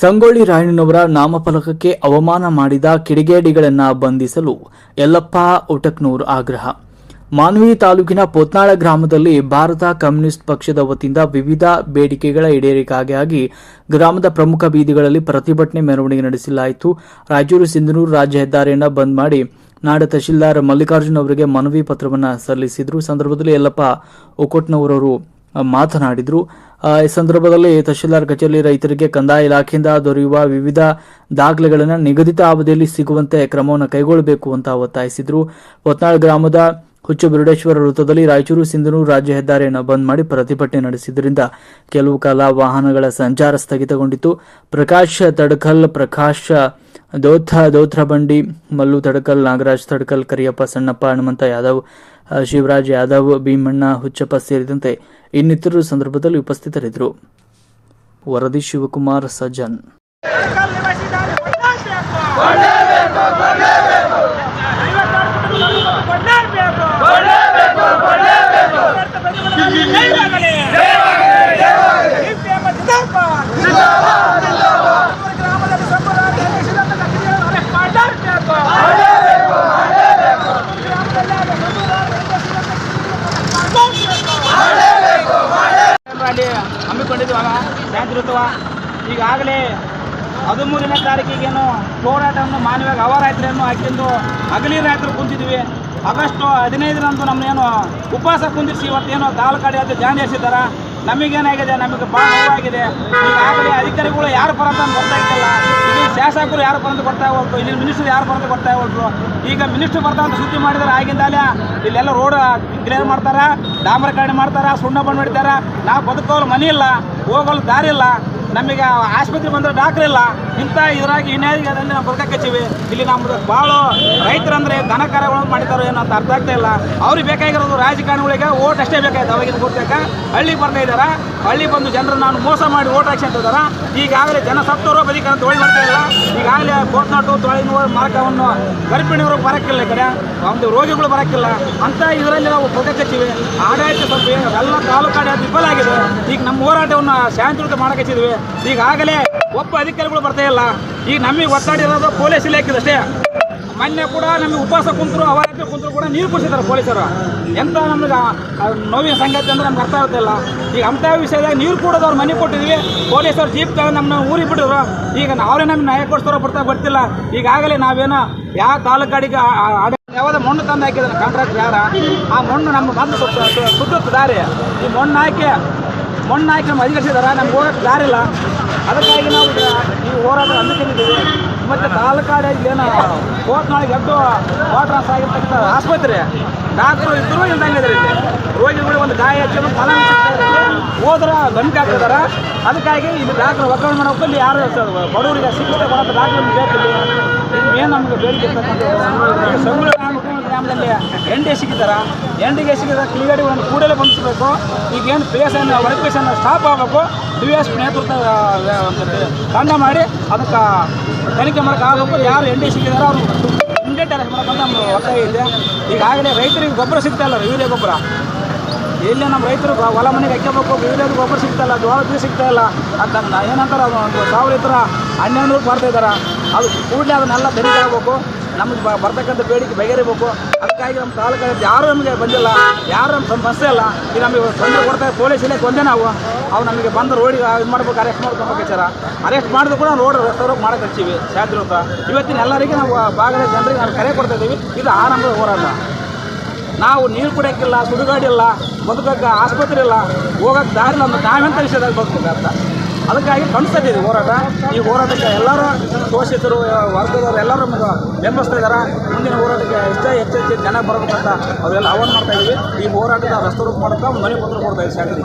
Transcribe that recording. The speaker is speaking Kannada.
ಸಂಗೊಳ್ಳಿ ರಾಯಣ್ಣನವರ ನಾಮಫಲಕಕ್ಕೆ ಅವಮಾನ ಮಾಡಿದ ಕಿಡಿಗೇಡಿಗಳನ್ನು ಬಂಧಿಸಲು ಯಲ್ಲಪ್ಪ ಉಟಕ್ನೂರ್ ಆಗ್ರಹ. ಮಾನ್ವಿ ತಾಲೂಕಿನ ಪೊತ್ನಾಳ ಗ್ರಾಮದಲ್ಲಿ ಭಾರತ ಕಮ್ಯುನಿಸ್ಟ್ ಪಕ್ಷದ ವತಿಯಿಂದ ವಿವಿಧ ಬೇಡಿಕೆಗಳ ಈಡೇರಿಕೆಗಾಗಿ ಗ್ರಾಮದ ಪ್ರಮುಖ ಬೀದಿಗಳಲ್ಲಿ ಪ್ರತಿಭಟನೆ ಮೆರವಣಿಗೆ ನಡೆಸಲಾಯಿತು. ರಾಯಚೂರು ಸಿಂಧನೂರು ರಾಜ್ಯ ಹೆದ್ದಾರಿಯನ್ನು ಬಂದ್ ಮಾಡಿ ನಾಡ ತಹಶೀಲ್ದಾರ್ ಮಲ್ಲಿಕಾರ್ಜುನ್ ಅವರಿಗೆ ಮನವಿ ಪತ್ರವನ್ನು ಸಲ್ಲಿಸಿದ್ರು. ಸಂದರ್ಭದಲ್ಲಿ ಯಲ್ಲಪ್ಪ ಒಕೊಟ್ನವರವರು ಮಾತನಾಡಿದ್ರು. ಈ ಸಂದರ್ಭದಲ್ಲಿ ತಹಶೀಲ್ದಾರ್ ಕಚೇರಿ ರೈತರಿಗೆ ಕಂದಾಯ ಇಲಾಖೆಯಿಂದ ದೊರೆಯುವ ವಿವಿಧ ದಾಖಲೆಗಳನ್ನು ನಿಗದಿತ ಅವಧಿಯಲ್ಲಿ ಸಿಗುವಂತೆ ಕ್ರಮವನ್ನು ಕೈಗೊಳ್ಳಬೇಕು ಅಂತ ಒತ್ತಾಯಿಸಿದರು. ಹೊತ್ನಾಳ್ ಗ್ರಾಮದ ಹುಚ್ಚು ಬಿರುಡೇಶ್ವರ ವೃತ್ತದಲ್ಲಿ ರಾಯಚೂರು ಸಿಂಧನೂರು ರಾಜ್ಯ ಹೆದ್ದಾರಿಯನ್ನು ಬಂದ್ ಮಾಡಿ ಪ್ರತಿಭಟನೆ ನಡೆಸಿದ್ದರಿಂದ ಕೆಲವು ಕಾಲ ವಾಹನಗಳ ಸಂಚಾರ ಸ್ಥಗಿತಗೊಂಡಿತು ಪ್ರಕಾಶ್ ತಡಕಲ್, ಪ್ರಕಾಶ್ ದೋಥ ದೋತ್ರ ಬಂಡಿ, ಮಲ್ಲು ತಡಕಲ್, ನಾಗರಾಜ್ ತಡಕಲ್, ಕರಿಯಪ್ಪ, ಸಣ್ಣಪ್ಪ, ಹನುಮಂತ ಯಾದವ್ ಶಿವರಾಜ್ ಯಾದವ್ ಭೀಮಣ್ಣ ಹುಚ್ಚಪ್ಪ ಸೇರಿದಂತೆ ಇನ್ನಿತರರು ಸಂದರ್ಭದಲ್ಲಿ ಉಪಸ್ಥಿತರಿದ್ದರು. ವರದಿ ಶಿವಕುಮಾರ್ ಸಜ್ಜನ್ ಅಲ್ಲಿ ಹಮ್ಮಿಕೊಂಡಿದ್ವಲ್ಲ ಜಾತ್ರೋತ್ಸವ ಈಗಾಗಲೇ ಹದಿಮೂರನೇ ತಾರೀಕಿಗೇನು ಹೋರಾಟವನ್ನು ಮಾನವಾಗಿ ರೈತರೇನು ಹಾಕಿಂದು ಹಗಲಿ ರಾತ್ರಿ ಕುಂತಿದ್ವಿ. ಆಗಸ್ಟ್ ಹದಿನೈದರಂದು ನಮ್ಮನ್ನೇನು ಉಪವಾಸ ಕುಂದಿರಿಸಿ ಇವತ್ತೇನು ತಾಲೂಕಾಡಿ ಅಂತ ಜಾನ್ ಎಸಿದಾರ ನಮಗೇನಾಗಿದೆ? ನಮಗೆ ಭಾಳ ನೋವಾಗಿದೆ. ಈಗಾಗಲೇ ಅಧಿಕಾರಿಗಳು ಯಾರು ಪರ ಅಂತ ಗೊತ್ತಾಗ್ತಿಲ್ಲ ಇಲ್ಲಿ. ಶಾಸಕರು ಯಾರು ಬರೋದು ಅಂತ ಗೊತ್ತಾಗವಲ್ತು ಇಲ್ಲಿ ಮಿನಿಸ್ಟರ್ ಯಾರು ಬರೋದು ಅಂತ ಗೊತ್ತಾಗವಲ್ತು ಈಗ ಮಿನಿಸ್ಟರ್ ಅಂತ ಸುದ್ದಿ ಮಾಡಿದ್ರೆ, ಆಗಿಂದಲೇ ಇಲ್ಲೆಲ್ಲ ರೋಡ್ ಕ್ಲಿಯರ್ ಮಾಡ್ತಾರ ಡಾಮರೀಕರಣ ಮಾಡ್ತಾರೆ, ಸುಣ್ಣ ಬಣ್ಣ ಹೊಡಿತಾರೆ. ನಾವು ಬದುಕೋಲು ಮನೆ ಇಲ್ಲ, ಹೋಗಲು ದಾರಿ ಇಲ್ಲ. ನಮಗೆ ಆಸ್ಪತ್ರೆ ಬಂದರೆ ಡಾಕ್ಟರ್ ಇಲ್ಲ. ಇಂಥ ಇದ್ರಾಗಿ ಹಿನ್ನೆಲೆಯಲ್ಲಿ ನಾವು ಬದುಕಕ್ಕೀವಿ ಇಲ್ಲಿ ನಮ್ಮದು ಭಾಳ ರೈತರಂದರೆ ದನ ಕಾರ್ಯಗಳನ್ನು ಮಾಡಿದಾರೋ ಏನೋ ಅಂತ ಅರ್ಥ ಆಗ್ತಾ ಇಲ್ಲ. ಅವ್ರಿಗೆ ಬೇಕಾಗಿರೋದು ರಾಜಕಾರಣಿಗಳಿಗೆ ಓಟ್ ಅಷ್ಟೇ ಬೇಕಾಯ್ತು. ಅವಾಗಿನ ಗೊತ್ತಾಗ ಹಳ್ಳಿ ಬರ್ತಾ ಇದಾರ ಹಳ್ಳಿ ಬಂದು ಜನರು ನಾನು ಮೋಸ ಮಾಡಿ ಓಟ್ ಹಾಕ್ಸಂತ ಇದಾರ ಈಗಾಗಲೇ ಜನ ಸತ್ತವರು ಬದುಕ ತೊಳಿ ಮಾಡ್ತಾ ಇಲ್ಲ. ಈಗಾಗಲೇ ಕೋಟ್ನಾಟು ತೊಳಿನ ಮಾರ್ಗವನ್ನು ಗರ್ಭಿಣಿಯವರು ಬರಕ್ಕಿಲ್ಲ ಈ ಕಡೆ. ಒಂದು ರೋಗಿಗಳು ಬರೋಕ್ಕಿಲ್ಲ. ಅಂತ ಇದರಲ್ಲಿ ನಾವು ಬದುಕಚ್ಚಿವಿ ಆಡಳಿತ ಸ್ವಲ್ಪ ಎಲ್ಲ ತಾಲೂಕು ವಿಫಲ ಆಗಿದೆ. ಈಗ ನಮ್ಮ ಹೋರಾಟವನ್ನು ಶಾಂತಿಯುತ ಮಾಡಕಚ್ಚಿದ್ವಿ ಈಗಾಗಲೇ ಒಬ್ಬ ಅಧಿಕಾರಿಗಳು ಬರ್ತಾ ಇಲ್ಲ. ಈಗ ನಮಗೆ ಒತ್ತಾಡಿರೋದು ಪೊಲೀಸ್ ಇಲಾಖೆದಷ್ಟೇ. ಮೊನ್ನೆ ಕೂಡ ನಮಗೆ ಉಪವಾಸ ಕುಂತರು, ಅವರಾತ್ರಿ ಕುಂತರು ಕೂಡ ನೀರು ಕುಡಿಸಿದ್ದಾರೆ ಪೊಲೀಸರು. ಎಂಥ ನಮ್ಗೆ ನೋವಿನ ಸಂಗತಿ ಅಂದ್ರೆ ನಮ್ಗೆ ಅರ್ಥ ಆಗುತ್ತಿಲ್ಲ ಈಗ ಅಂಥ ವಿಷಯದಾಗ ನೀರು ಕೂಡ ಅವ್ರು ಮನೆ ಕೊಟ್ಟಿದ್ವಿ, ಪೊಲೀಸರು ಜೀಪ್ ತಗೊಂಡು ನಮ್ಮನ್ನ ಊರಿಗೆ ಬಿಟ್ಟಿದ್ರು. ಈಗ ಅವರೇ ನಮ್ಗೆ ನ್ಯಾಯ ಕೊಡಿಸ್ತಾರೋ ಬರ್ತಾ ಗೊತ್ತಿಲ್ಲ. ಈಗಾಗಲೇ ನಾವೇನೋ ಯಾವ ತಾಲೂಕಾಡಿಗೆ ಯಾವ್ದು ಮಣ್ಣು ತಂದು ಹಾಕಿದ್ರೆ ಕಾಂಟ್ರಾಕ್ಟ್ ಯಾರ. ಆ ಮಣ್ಣು ನಮ್ಮ ಬಂದು ಸುತ್ತ ದಾರಿ. ಈ ಮಣ್ಣು ಹಾಕಿ ಮಣ್ಣು ಹಾಕಿ ನಮ್ಮ ನಮ್ಗೆ ಹೋಗಕ್ಕೆ ದಾರಿಲ್ಲ ಅದಕ್ಕಾಗಿ ನಾವು ಈ ಹೋರಾಟ ಅಂದುಕೊಂಡಿದ್ದೀವಿ ಮತ್ತು ತಾಲೂಕಾಡಿಗೆ ಏನು ಕೋಟ್ನಾಳಿಗೆ ಎದ್ದು ವಾಟ್ರಾಸ್ ಆಗಿರ್ತಕ್ಕಂಥ ಆಸ್ಪತ್ರೆ ಡಾಕ್ಟ್ರು ಇದ್ದರೂ ಇಲ್ದಂಗೆ ರೋಗಿಗಳು ಒಂದು ಗಾಯ ಹಚ್ಚಲು ಫಲ ಹೋದ್ರೆ ಗಂಟೆ ಹಾಕಿದಾರ ಅದಕ್ಕಾಗಿ ಇಲ್ಲಿ ಡಾಕ್ಟ್ರ್ ಒಕ್ಕಣೆ ಮಾಡೋಕೆ ಇಲ್ಲಿ ಯಾರು ಬಡವರಿಗೆ ಚಿಕಿತ್ಸೆ ಬರೋದು ಡಾಕ್ಟ್ರ್ ಬೇಕಿಲ್ಲ ಏನು ನಮಗೆ ಬೇಡಿಕೆ ಇರ್ತಕ್ಕಂಥದ್ದು ಗ್ರಾಮದಲ್ಲಿ ಎಂಡಿ ಸಿಗಿದಾರ ಎಂಡಿಗೆ ಸಿಗಿದ ಒಂದು ಕೂಡಲೇ ಬಂಧಿಸಬೇಕು. ಈಗೇನು ಪೇಸನ್ ವರ್ಕ್ ಪೇಸನ್ ಸ್ಟಾಪ್ ಆಗಬೇಕು. ಡಿ ಎಸ್ ನೇತೃತ್ವ ತಂಡ ಮಾಡಿ ಅದಕ್ಕೆ ತನಿಖೆ ಮಾಡಕ್ಕೆ ಆಗಬೇಕು. ಯಾರು ಎಂಡಿ ಸಿಗಿದಾರೋ ಅವರು ಇಮಿಡಿಯೇಟ್ ಅರೆಸ್ಟ್ ಮಾಡಬೇಕಂತ ನಮ್ಮ ಒತ್ತಾಯ ಇದೆ. ಈಗಾಗಲೇ ರೈತರಿಗೆ ಗೊಬ್ಬರ ಸಿಗ್ತಾ ಇಲ್ಲ ಯೂರಿಯಾ ಗೊಬ್ಬರ. ಎಲ್ಲಿ ನಮ್ಮ ರೈತರು ಹೊಲ ಮನೆಗೆ ಹಾಕ್ಕೋಬೇಕು ಯೂರಿಯಾದ ಗೊಬ್ಬರ ಸಿಗ್ತಾಯಿಲ್ಲ ಜೋಳ ಬೀಜ ಸಿಗ್ತಾಯಿಲ್ಲ ಅಂತ ಏನಂತಾರೆ ಒಂದು ಸಾವಿರ ಇತರ ಹನ್ನೆರಡು ನೂರು ಇದ್ದಾರೆ ಅದು ಕೂಡಲೇ ಅದನ್ನೆಲ್ಲ ತೆರಿಗೆ ಆಗಬೇಕು ನಮಗೆ ಬರ್ತಕ್ಕಂಥ ಬೇಡಿಕೆ ಬಗೆಹರಿಬೇಕು. ಅದಕ್ಕಾಗಿ ನಮ್ಮ ತಾಲೂಕು ಯಾರು ನಮಗೆ ಬಂದಿಲ್ಲ, ಯಾರು ನಮ್ಮ ಸಮಸ್ಯೆ ಇಲ್ಲ. ಈಗ ನಮಗೆ ತೊಂದರೆ ಕೊಡ್ತಾರೆ ಪೊಲೀಸ್ ಇಲ್ಲೇ ಒಂದೇ ನಾವು. ಅವು ನಮಗೆ ಬಂದು ರೋಡಿಗೆ ಇದು ಮಾಡ್ಬೇಕು ಅರೆಸ್ಟ್ ಮಾಡ್ಕೊಬೇಕು ಸರ ಅರೆಸ್ಟ್ ಮಾಡಿದ್ರು ಕೂಡ ರೋಡ್ ರಸ್ತೆ ಮಾಡಕ್ಕೆ ಹಚ್ಚಿವಿ, ಸಾಧ್ಯ ಇವತ್ತಿನ ಎಲ್ಲರಿಗೆ ನಾವು ಭಾಗದ ಜನರಿಗೆ ನಾವು ಕರೆ ಕೊಡ್ತಾ ಇದ್ದೀವಿ. ಇದು ಆರಂಭದ ಹೋರಾಟ. ನಾವು ನೀರು ಕುಡಿಯೋಕ್ಕಿಲ್ಲ ಸುಡುಗಾಡಿಲ್ಲ ಬದುಕಕ್ಕೆ ಆಸ್ಪತ್ರೆ ಇಲ್ಲ ಹೋಗಕ್ಕೆ ದಾರಿ ಅಂತ ನಾವೆಂತ ವಿಷಯದಾಗ ಬದುಕಬೇಕಂತ ಅದಕ್ಕಾಗಿ ಕಣಿಸ್ತಿದ್ದೀವಿ ಹೋರಾಟ. ಈ ಹೋರಾಟಕ್ಕೆ ಎಲ್ಲರೂ ಶೋಷಿತರು ವರ್ಗದವರು ಎಲ್ಲರೂ ಬೆಂಬಲಿಸ್ತಾ ಇದ್ದಾರೆ ಮುಂದಿನ ಹೋರಾಟಕ್ಕೆ ಎಷ್ಟೇ ಹೆಚ್ಚೆಚ್ಚು ಜನ ಬರಬೇಕಂತ ಅವೆಲ್ಲ ಆಹ್ವಾನ ಮಾಡ್ತಾ ಇದ್ದೀವಿ ಈ ಹೋರಾಟದ ರಸ್ತೆ ರೂಪ ಮಾಡೋಕ್ಕೆ ಮನೆ ಪತ್ರ ಕೊಡ್ತಾ ಇದ್ದೀವಿ